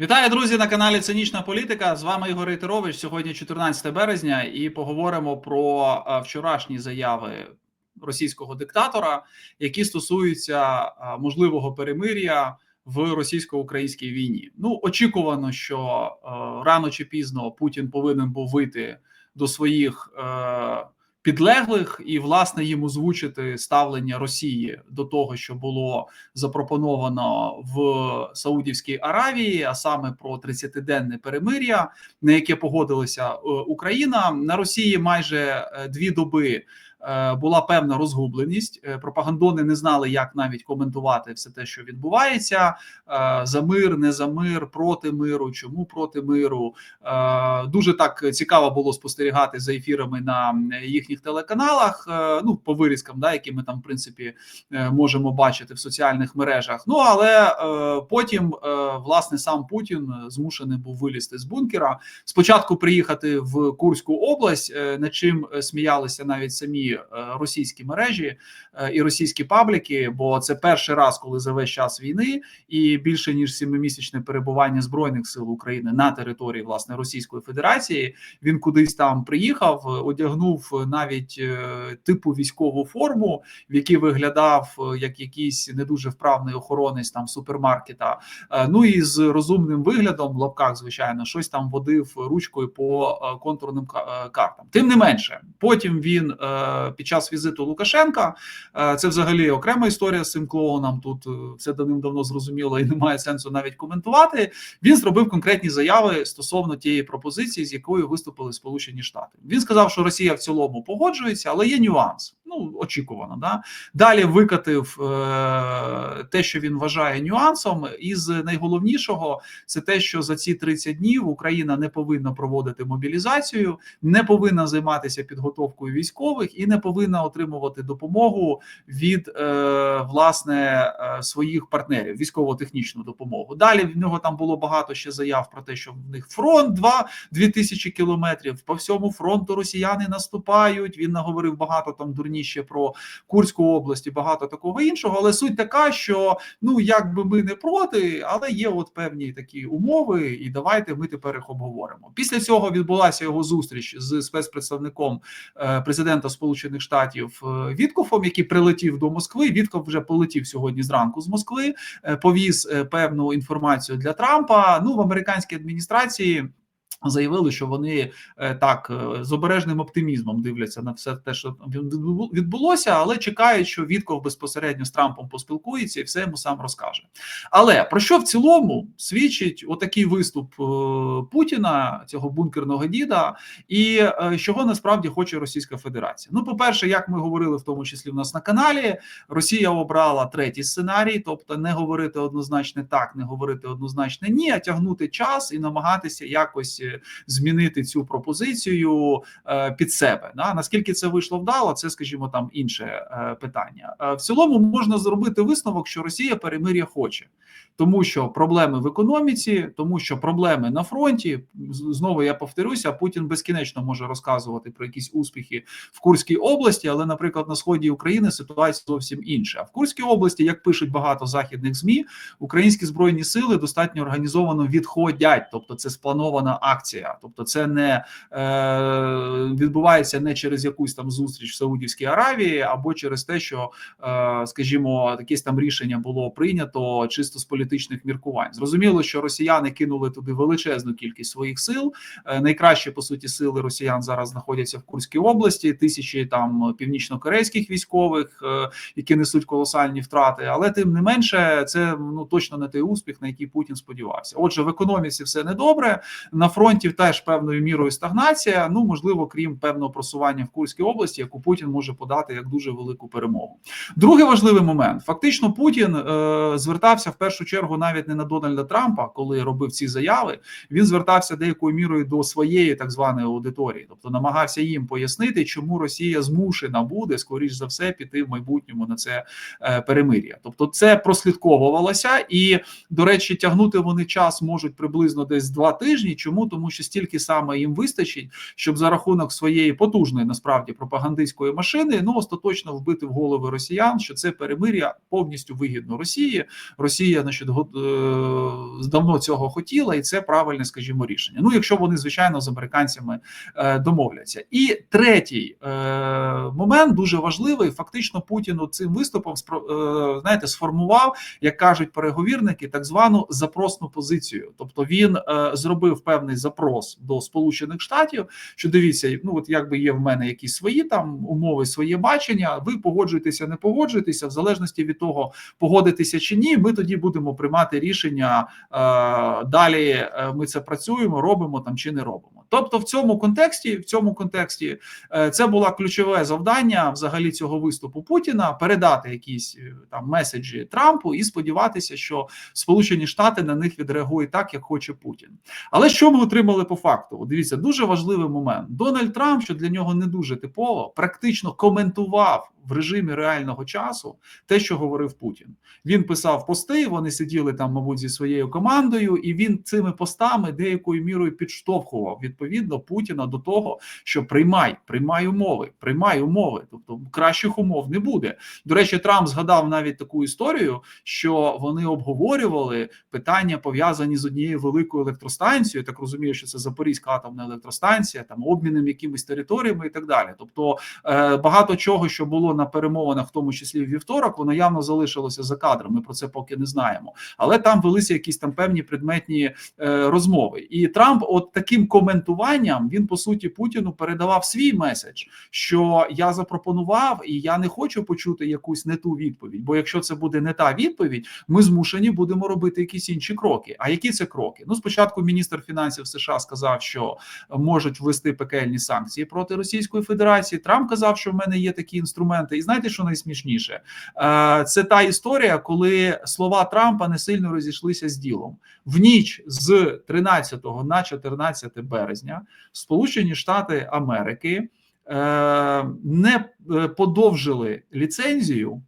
Вітаю, друзі, на каналі Цинічна Політика. З вами Ігор Рейтерович. Сьогодні 14 березня, і поговоримо про е, вчорашні заяви російського диктатора, які стосуються е, можливого перемир'я в російсько-українській війні. Ну очікувано, що е, рано чи пізно Путін повинен був вийти до своїх підлеглих і власне їм озвучити ставлення Росії до того, що було запропоновано в Саудівській Аравії, а саме про 30-денне перемир'я, на яке погодилася е, Україна на Росії майже е, дві доби. Е, була певна розгубленість. Е, пропагандони не знали, як навіть коментувати все те, що відбувається. Е, за мир, не за мир, проти миру. Чому проти миру? Дуже так цікаво було спостерігати за ефірами на їхніх телеканалах. Ну по вирізкам, да, які ми там в принципі можемо бачити в соціальних мережах. Ну але потім власне сам Путін змушений був вилізти з бункера. Спочатку приїхати в Курську область, над чим сміялися навіть самі. Е, російські мережі е, і російські пабліки, бо це перший раз, коли за весь час війни і більше ніж сімимісячне перебування збройних сил України на території власне Російської Федерації. Він кудись там приїхав, одягнув навіть е, типу військову форму, в якій виглядав як якийсь не дуже вправний охоронець там супермаркета. Ну і з розумним виглядом в лапках, звичайно, щось там водив ручкою по контурним картам. Тим не менше, потім він під час візиту Лукашенка. Е, це взагалі окрема історія з цим клоуном. Тут е, все давним-давно зрозуміло і немає сенсу навіть коментувати. Він зробив конкретні заяви стосовно тієї пропозиції, з якою виступили Сполучені Штати. Він сказав, що Росія в цілому погоджується, але є нюанс. Ну очікувано. Да? Далі викатив е, те, що він вважає нюансом. Із найголовнішого це те, що за ці 30 днів Україна не повинна проводити мобілізацію, не повинна займатися підготовкою військових і не повинна отримувати допомогу від е, власне е, своїх партнерів, військово-технічну допомогу. Далі в нього там було багато ще заяв про те, що в них фронт 2 тисячі кілометрів. По всьому фронту росіяни наступають. Він наговорив багато там дурніше про Курську область і багато такого іншого. Але суть така, що ну якби ми не проти, але є от певні такі умови, і давайте ми тепер їх обговоримо. Після цього відбулася його зустріч з спецпредставником е, президента Сполучених Штатів е, Віткофом, який прилетів до Москви. Вітков вже полетів сьогодні зранку з Москви, е, повіз певну інформацію для Трампа. Ну в американській адміністрації. Заявили, що вони е, так е, з обережним оптимізмом дивляться на все те, що відбулося, але чекають, що Вітков безпосередньо з Трампом поспілкується і все йому сам розкаже. Але про що в цілому свідчить отакий виступ е, Путіна, цього бункерного діда, і чого насправді хоче Російська Федерація? Ну, по перше, як ми говорили, в тому числі в нас на каналі, Росія обрала третій сценарій, тобто не говорити однозначно так, не говорити однозначно ні, а тягнути час і намагатися якось змінити цю пропозицію е, під себе. Да? Наскільки це вийшло вдало, це, скажімо, там інше е, питання. Е, в цілому можна зробити висновок, що Росія перемир'я хоче, тому що проблеми в економіці, тому що проблеми на фронті. Знову я повторюся, Путін безкінечно може розказувати про якісь успіхи в Курській області, але, наприклад, на сході України ситуація зовсім інша. А в Курській області, як пишуть багато західних змі, українські збройні сили достатньо організовано відходять, тобто це спланована акція акція, тобто це не е, відбувається не через якусь там зустріч в Саудівській Аравії, або через те, що, е, скажімо, якесь там рішення було прийнято чисто з політичних міркувань. Зрозуміло, що росіяни кинули туди величезну кількість своїх сил. Е, найкраще по суті сили росіян зараз знаходяться в Курській області, тисячі там північно-корейських військових, які несуть колосальні втрати, але тим не менше, це ну точно не той успіх, на який Путін сподівався. Отже, в економіці все недобре на фронті фронтів теж певною мірою стагнація. Ну можливо, крім певного просування в Курській області, яку Путін може подати як дуже велику перемогу. Другий важливий момент: фактично, Путін е, звертався в першу чергу навіть не на Дональда Трампа, коли робив ці заяви. Він звертався деякою мірою до своєї так званої аудиторії, тобто намагався їм пояснити, чому Росія змушена буде скоріш за все піти в майбутньому на це е, перемир'я. Тобто, це прослідковувалося, і до речі, тягнути вони час можуть приблизно десь два тижні. Чому тому що стільки саме їм вистачить, щоб за рахунок своєї потужної насправді пропагандистської машини ну остаточно вбити в голови росіян, що це перемир'я повністю вигідно Росії. Росія значить, давно цього хотіла, і це правильне, скажімо, рішення. Ну, якщо вони звичайно з американцями домовляться, і третій момент дуже важливий. Фактично, Путін цим виступом знаєте, сформував, як кажуть переговірники, так звану запросну позицію. Тобто він зробив певний запрос до Сполучених Штатів, що дивіться, ну от якби є в мене якісь свої там умови, своє бачення. Ви погоджуєтеся, не погоджуєтеся, в залежності від того, погодитися чи ні. Ми тоді будемо приймати рішення далі. Ми це працюємо, робимо там чи не робимо. Тобто, в цьому контексті, в цьому контексті, це було ключове завдання взагалі цього виступу Путіна передати якісь там меседжі Трампу і сподіватися, що Сполучені Штати на них відреагують так, як хоче Путін. Але що ми отримали по факту? Дивіться, дуже важливий момент. Дональд Трамп, що для нього не дуже типово, практично коментував в режимі реального часу те, що говорив Путін. Він писав пости. Вони сиділи там, мабуть, зі своєю командою, і він цими постами деякою мірою підштовхував відповідно Путіна до того, що приймай, приймай умови, приймай умови. Тобто кращих умов не буде. До речі, Трамп згадав навіть таку історію, що вони обговорювали питання пов'язані з однією великою електростанцією. Так розумію, що це Запорізька атомна електростанція, там обміном якимись територіями і так далі. Тобто е, багато чого, що було на перемовинах, в тому числі в вівторок, воно явно залишилося за кадром. Ми про це поки не знаємо. Але там велися якісь там певні предметні е, розмови. І Трамп, от таким коментуванням, він по суті Путіну передавав свій меседж, що я запропонував, і я не хочу почути якусь не ту відповідь. Бо якщо це буде не та відповідь, ми змушені будемо робити якісь інші кроки. А які це кроки? Ну, спочатку міністр фінансів США сказав, що можуть ввести пекельні санкції проти Російської Федерації. Трамп казав, що в мене є такі інструменти. І знаєте, що найсмішніше? Е, це та історія, коли слова Трампа не сильно розійшлися з ділом в ніч з 13 на 14 березня, Сполучені Штати Америки е, не е, подовжили ліцензію.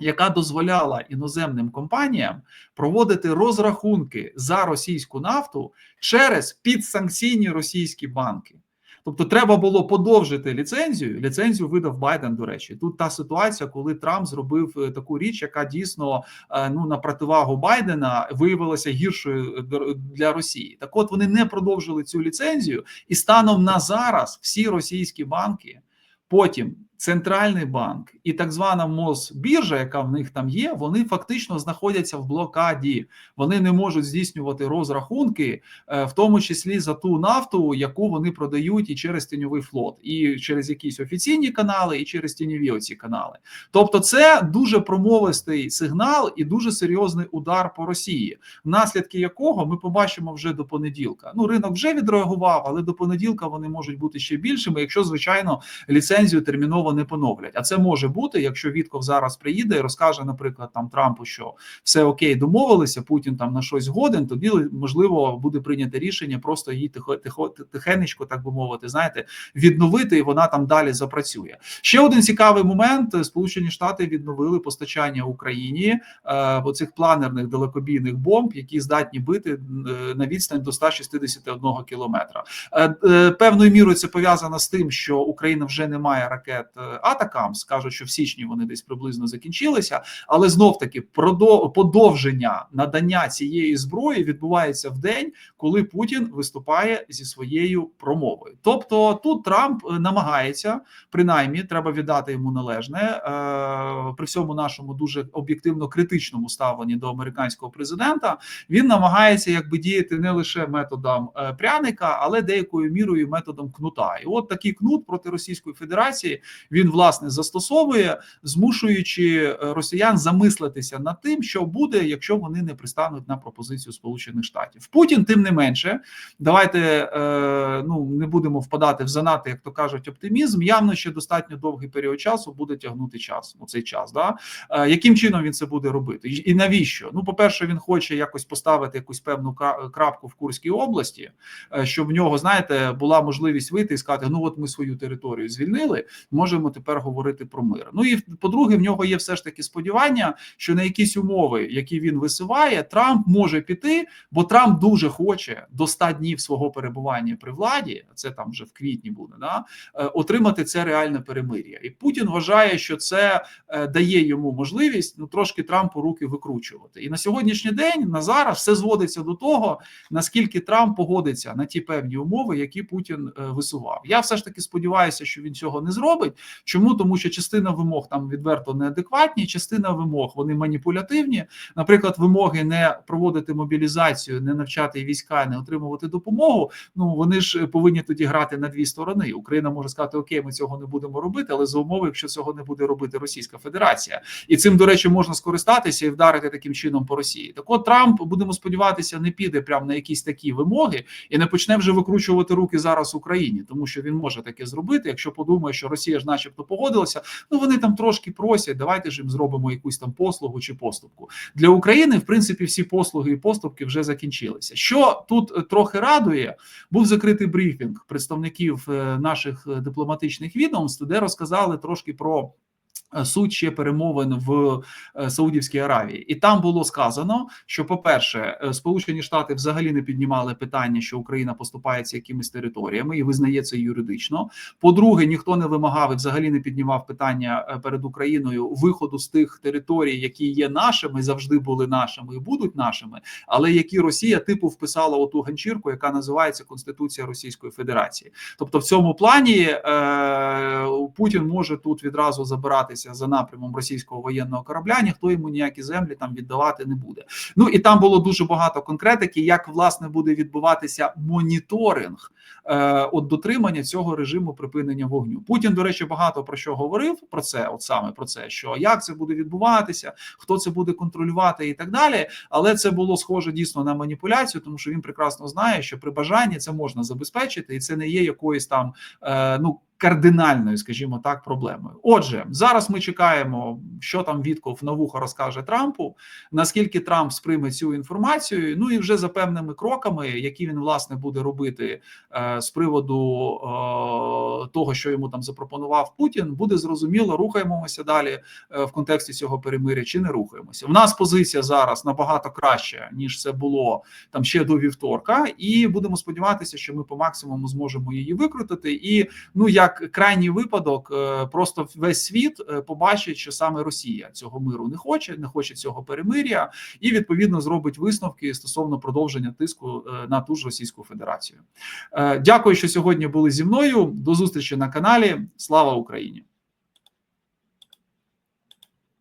Яка дозволяла іноземним компаніям проводити розрахунки за російську нафту через підсанкційні російські банки? Тобто, треба було подовжити ліцензію. Ліцензію видав Байден. До речі, тут та ситуація, коли Трамп зробив е, таку річ, яка дійсно е, ну на противагу Байдена виявилася гіршою е, для Росії. Так, от вони не продовжили цю ліцензію, і станом на зараз всі російські банки потім центральний банк і так звана Мосбіржа, яка в них там є, вони фактично знаходяться в блокаді. Вони не можуть здійснювати розрахунки, е, в тому числі за ту нафту, яку вони продають і через тіньовий флот, і через якісь офіційні канали, і через тіньові оці канали. Тобто, це дуже промовистий сигнал і дуже серйозний удар по Росії, наслідки якого ми побачимо вже до понеділка. Ну ринок вже відреагував, але до понеділка вони можуть бути ще більшими, якщо звичайно ліцензію терміново не поновлять. А це може бути, якщо Вітков зараз приїде і розкаже, наприклад, там Трампу, що все окей, домовилися. Путін там на щось згоден. Тоді можливо буде прийняти рішення просто її тихо, тихо тихенечко, так би мовити, знаєте, відновити, і вона там далі запрацює. Ще один цікавий момент: Сполучені Штати відновили постачання Україні е, оцих планерних далекобійних бомб, які здатні бити е, на відстань до 161 кілометра. Е, е, певною мірою це пов'язано з тим, що Україна вже не має ракет Атакам скажуть, що в січні вони десь приблизно закінчилися, але знов таки подовження надання цієї зброї відбувається в день, коли Путін виступає зі своєю промовою. Тобто тут Трамп е, намагається, принаймні, треба віддати йому належне е, при всьому нашому дуже об'єктивно критичному ставленні до американського президента. Він намагається якби діяти не лише методом е, пряника, але деякою мірою методом кнута. І от такий кнут проти Російської Федерації він власне застосовує, змушуючи е, росіян замислитися над тим, що буде, якщо вони не пристануть на пропозицію Сполучених Штатів. Путін, тим не менше, давайте е, ну не будемо впадати в занадто, як то кажуть, оптимізм. Явно ще достатньо довгий період часу буде тягнути час у цей час. Да? Е, яким чином він це буде робити? І навіщо? Ну, по перше, він хоче якось поставити якусь певну крапку в Курській області, щоб в нього знаєте була можливість вийти і сказати: ну от ми свою територію звільнили. Може можемо тепер говорити про мир. Ну і по-друге, в нього є все ж таки сподівання, що на якісь умови, які він висуває, Трамп може піти, бо Трамп дуже хоче до 100 днів свого перебування при владі. Це там вже в квітні буде да е, отримати це реальне перемир'я. І Путін вважає, що це е, дає йому можливість ну трошки Трампу руки викручувати. І на сьогоднішній день на зараз все зводиться до того, наскільки Трамп погодиться на ті певні умови, які Путін е, висував. Я все ж таки сподіваюся, що він цього не зробить. Чому тому, що частина вимог там відверто неадекватні, частина вимог вони маніпулятивні. Наприклад, вимоги не проводити мобілізацію, не навчати війська, не отримувати допомогу. Ну вони ж повинні тоді грати на дві сторони. Україна може сказати: Окей, ми цього не будемо робити, але за умови, якщо цього не буде робити Російська Федерація, і цим до речі можна скористатися і вдарити таким чином по Росії. Так от Трамп будемо сподіватися, не піде прямо на якісь такі вимоги і не почне вже викручувати руки зараз Україні, тому що він може таке зробити. Якщо подумає, що Росія ж, начебто, погодилися, ну вони там трошки просять. Давайте ж їм зробимо якусь там послугу чи поступку для України. В принципі, всі послуги і поступки вже закінчилися. Що тут е, трохи радує, був закритий брифінг представників е, наших е, дипломатичних відомств, де розказали трошки про. Е, суть ще перемовин в е, Саудівській Аравії, і там було сказано, що, по-перше, е, Сполучені Штати взагалі не піднімали питання, що Україна поступається якимись територіями і визнає це юридично. По-друге, ніхто не вимагав і взагалі не піднімав питання перед Україною виходу з тих територій, які є нашими, завжди були нашими і будуть нашими, але які Росія типу вписала у ту ганчірку, яка називається Конституція Російської Федерації. Тобто, в цьому плані е, Путін може тут відразу забиратися за напрямом російського воєнного корабля, ніхто йому ніякі землі там віддавати не буде. Ну і там було дуже багато конкретики, як власне буде відбуватися моніторинг е, от дотримання цього режиму припинення вогню. Путін, до речі, багато про що говорив про це, от саме про це, що як це буде відбуватися, хто це буде контролювати і так далі. Але це було схоже дійсно на маніпуляцію, тому що він прекрасно знає, що при бажанні це можна забезпечити, і це не є якоюсь там е, ну кардинальною, скажімо так, проблемою. Отже, зараз ми чекаємо, що там Вітков на вухо розкаже Трампу, наскільки Трамп сприйме цю інформацію. Ну і вже за певними кроками, які він власне буде робити е, з приводу е, того, що йому там запропонував Путін, буде зрозуміло, рухаємося далі е, в контексті цього перемиря чи не рухаємося. В нас позиція зараз набагато краще ніж це було там ще до вівторка, і будемо сподіватися, що ми по максимуму зможемо її викрутити. І ну як як крайній випадок, е, просто весь світ е, побачить, що саме Росія цього миру не хоче, не хоче цього перемир'я, і відповідно зробить висновки стосовно продовження тиску е, на ту ж Російську Федерацію. Дякую, що сьогодні були зі мною. До зустрічі на каналі. Слава Україні!